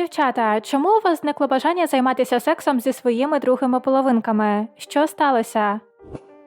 Дівчата, чому у вас зникло бажання займатися сексом зі своїми другими половинками? Що сталося?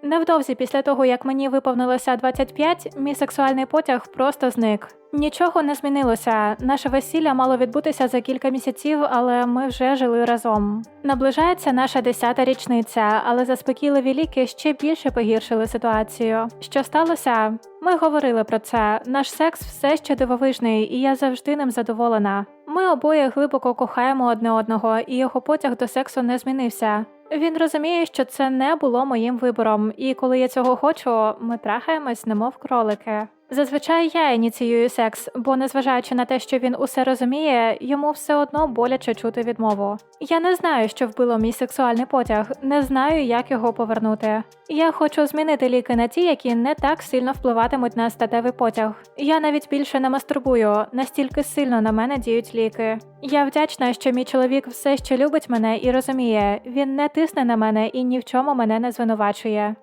Невдовзі після того, як мені виповнилося 25, мій сексуальний потяг просто зник. Нічого не змінилося. Наше весілля мало відбутися за кілька місяців, але ми вже жили разом. Наближається наша десята річниця, але заспокійливі ліки ще більше погіршили ситуацію. Що сталося? Ми говорили про це. Наш секс все ще дивовижний, і я завжди ним задоволена. Ми обоє глибоко кохаємо одне одного, і його потяг до сексу не змінився. Він розуміє, що це не було моїм вибором, і коли я цього хочу, ми трахаємось, немов кролики. Зазвичай я ініціюю секс, бо незважаючи на те, що він усе розуміє, йому все одно боляче чути відмову. Я не знаю, що вбило мій сексуальний потяг, не знаю, як його повернути. Я хочу змінити ліки на ті, які не так сильно впливатимуть на статевий потяг. Я навіть більше не мастурбую, настільки сильно на мене діють ліки. Я вдячна, що мій чоловік все ще любить мене і розуміє, він не тисне на мене і ні в чому мене не звинувачує.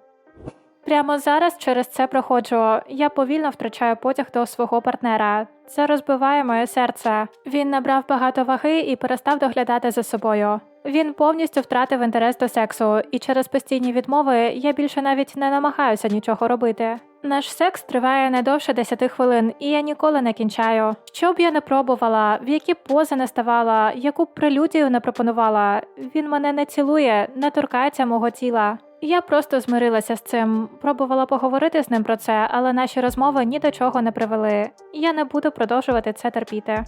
Прямо зараз через це проходжу. Я повільно втрачаю потяг до свого партнера. Це розбиває моє серце. Він набрав багато ваги і перестав доглядати за собою. Він повністю втратив інтерес до сексу, і через постійні відмови я більше навіть не намагаюся нічого робити. Наш секс триває не довше 10 хвилин, і я ніколи не кінчаю. Що б я не пробувала, в які пози не ставала, яку прелюдію не пропонувала. Він мене не цілує, не торкається мого тіла. Я просто змирилася з цим, пробувала поговорити з ним про це, але наші розмови ні до чого не привели. Я не буду продовжувати це терпіти.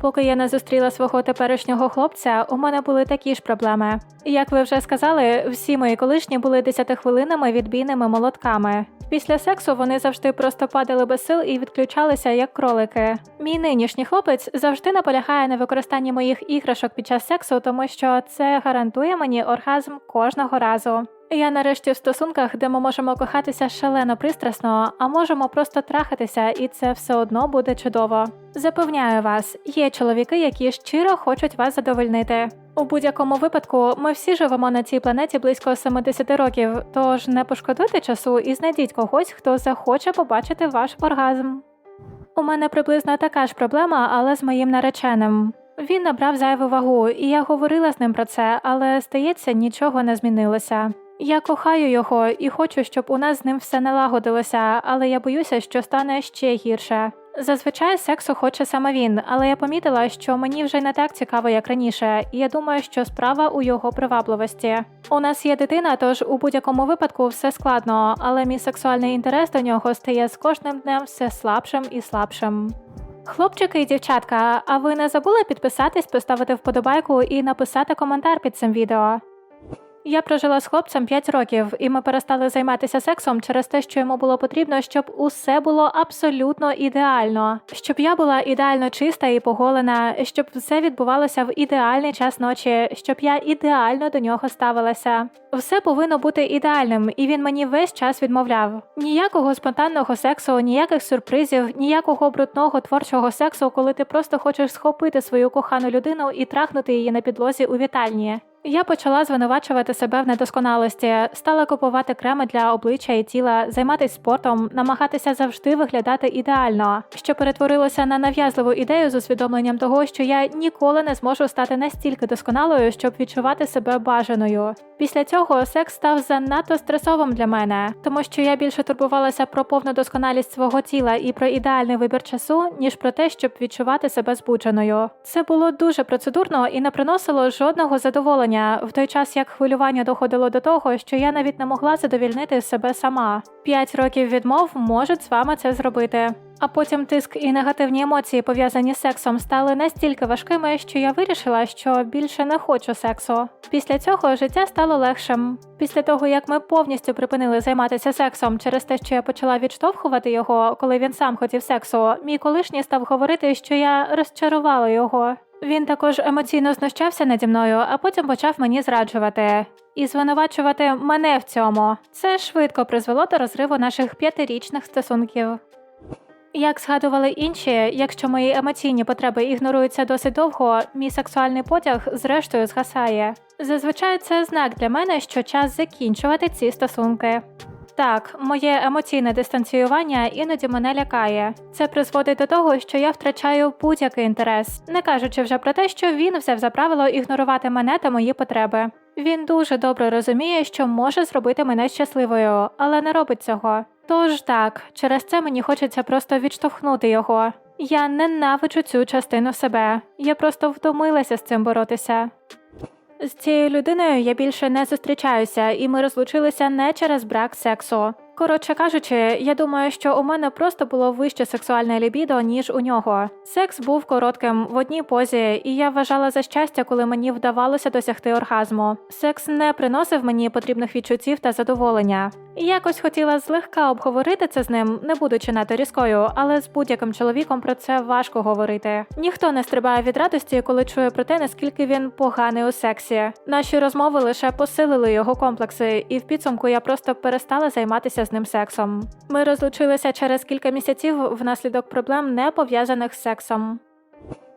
Поки я не зустріла свого теперішнього хлопця, у мене були такі ж проблеми. Як ви вже сказали, всі мої колишні були десятихвилинними відбійними молотками. Після сексу вони завжди просто падали без сил і відключалися як кролики. Мій нинішній хлопець завжди наполягає на використанні моїх іграшок під час сексу, тому що це гарантує мені оргазм кожного разу. Я нарешті в стосунках, де ми можемо кохатися шалено пристрасно, а можемо просто трахатися, і це все одно буде чудово. Запевняю вас, є чоловіки, які щиро хочуть вас задовольнити. У будь-якому випадку ми всі живемо на цій планеті близько 70 років, тож не пошкодуйте часу і знайдіть когось, хто захоче побачити ваш оргазм. У мене приблизно така ж проблема, але з моїм нареченим. Він набрав зайву вагу, і я говорила з ним про це, але здається, нічого не змінилося. Я кохаю його і хочу, щоб у нас з ним все налагодилося, але я боюся, що стане ще гірше. Зазвичай сексу хоче саме він, але я помітила, що мені вже не так цікаво, як раніше, і я думаю, що справа у його привабливості. У нас є дитина, тож у будь-якому випадку все складно, але мій сексуальний інтерес до нього стає з кожним днем все слабшим і слабшим. Хлопчики і дівчатка, а ви не забули підписатись, поставити вподобайку і написати коментар під цим відео? Я прожила з хлопцем 5 років, і ми перестали займатися сексом через те, що йому було потрібно, щоб усе було абсолютно ідеально, щоб я була ідеально чиста і поголена, щоб все відбувалося в ідеальний час ночі, щоб я ідеально до нього ставилася. Все повинно бути ідеальним, і він мені весь час відмовляв. Ніякого спонтанного сексу, ніяких сюрпризів, ніякого брудного творчого сексу, коли ти просто хочеш схопити свою кохану людину і трахнути її на підлозі у вітальні. Я почала звинувачувати себе в недосконалості, стала купувати креми для обличчя і тіла, займатися спортом, намагатися завжди виглядати ідеально, що перетворилося на нав'язливу ідею з усвідомленням того, що я ніколи не зможу стати настільки досконалою, щоб відчувати себе бажаною. Після цього секс став занадто стресовим для мене, тому що я більше турбувалася про повну досконалість свого тіла і про ідеальний вибір часу, ніж про те, щоб відчувати себе збудженою. Це було дуже процедурно і не приносило жодного задоволення в той час, як хвилювання доходило до того, що я навіть не могла задовільнити себе сама. П'ять років відмов можуть з вами це зробити. А потім тиск і негативні емоції, пов'язані з сексом, стали настільки важкими, що я вирішила, що більше не хочу сексу. Після цього життя стало легшим. Після того, як ми повністю припинили займатися сексом через те, що я почала відштовхувати його, коли він сам хотів сексу, мій колишній став говорити, що я розчарувала його. Він також емоційно знущався наді мною, а потім почав мені зраджувати і звинувачувати мене в цьому. Це швидко призвело до розриву наших п'ятирічних стосунків. Як згадували інші, якщо мої емоційні потреби ігноруються досить довго, мій сексуальний потяг зрештою згасає. Зазвичай це знак для мене, що час закінчувати ці стосунки. Так, моє емоційне дистанціювання іноді мене лякає. Це призводить до того, що я втрачаю будь-який інтерес, не кажучи вже про те, що він взяв за правило ігнорувати мене та мої потреби. Він дуже добре розуміє, що може зробити мене щасливою, але не робить цього. Тож так, через це мені хочеться просто відштовхнути його. Я ненавиджу цю частину себе. Я просто втомилася з цим боротися. З цією людиною я більше не зустрічаюся, і ми розлучилися не через брак сексу. Коротше кажучи, я думаю, що у мене просто було вище сексуальне лібідо, ніж у нього. Секс був коротким в одній позі, і я вважала за щастя, коли мені вдавалося досягти оргазму. Секс не приносив мені потрібних відчуттів та задоволення. Якось хотіла злегка обговорити це з ним, не будучи надто різкою, але з будь-яким чоловіком про це важко говорити. Ніхто не стрибає від радості, коли чує про те, наскільки він поганий у сексі. Наші розмови лише посилили його комплекси, і в підсумку я просто перестала займатися з ним сексом. Ми розлучилися через кілька місяців внаслідок проблем, не пов'язаних з сексом.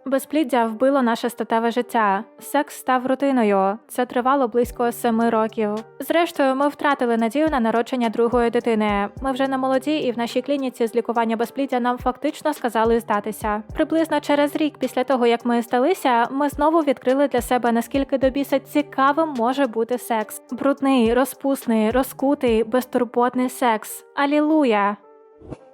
Безпліддя вбило наше статеве життя. Секс став рутиною. Це тривало близько семи років. Зрештою, ми втратили надію на народження другої дитини. Ми вже не молоді, і в нашій клініці з лікування безпліддя нам фактично сказали здатися. Приблизно через рік після того, як ми сталися, ми знову відкрили для себе наскільки до біса цікавим може бути секс. Брудний, розпусний, розкутий, безтурботний секс. Алілуя!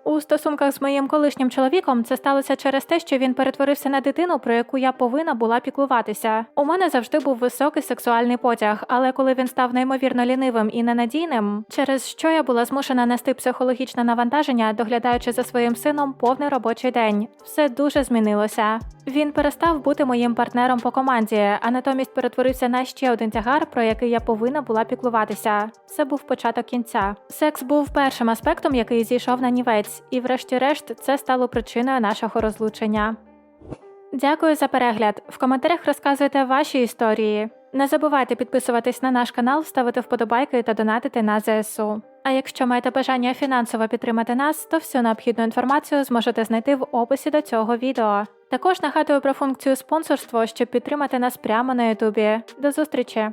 У стосунках з моїм колишнім чоловіком це сталося через те, що він перетворився на дитину, про яку я повинна була піклуватися. У мене завжди був високий сексуальний потяг, але коли він став неймовірно лінивим і ненадійним, через що я була змушена нести психологічне навантаження, доглядаючи за своїм сином повний робочий день, все дуже змінилося. Він перестав бути моїм партнером по команді, а натомість перетворився на ще один тягар, про який я повинна була піклуватися. Це був початок кінця. Секс був першим аспектом, який зійшов на нівець, і, врешті-решт, це стало причиною нашого розлучення. Дякую за перегляд. В коментарях розказуйте ваші історії. Не забувайте підписуватись на наш канал, ставити вподобайки та донатити на ЗСУ. А якщо маєте бажання фінансово підтримати нас, то всю необхідну інформацію зможете знайти в описі до цього відео. Також нагадую про функцію спонсорство, щоб підтримати нас прямо на Ютубі. До зустрічі!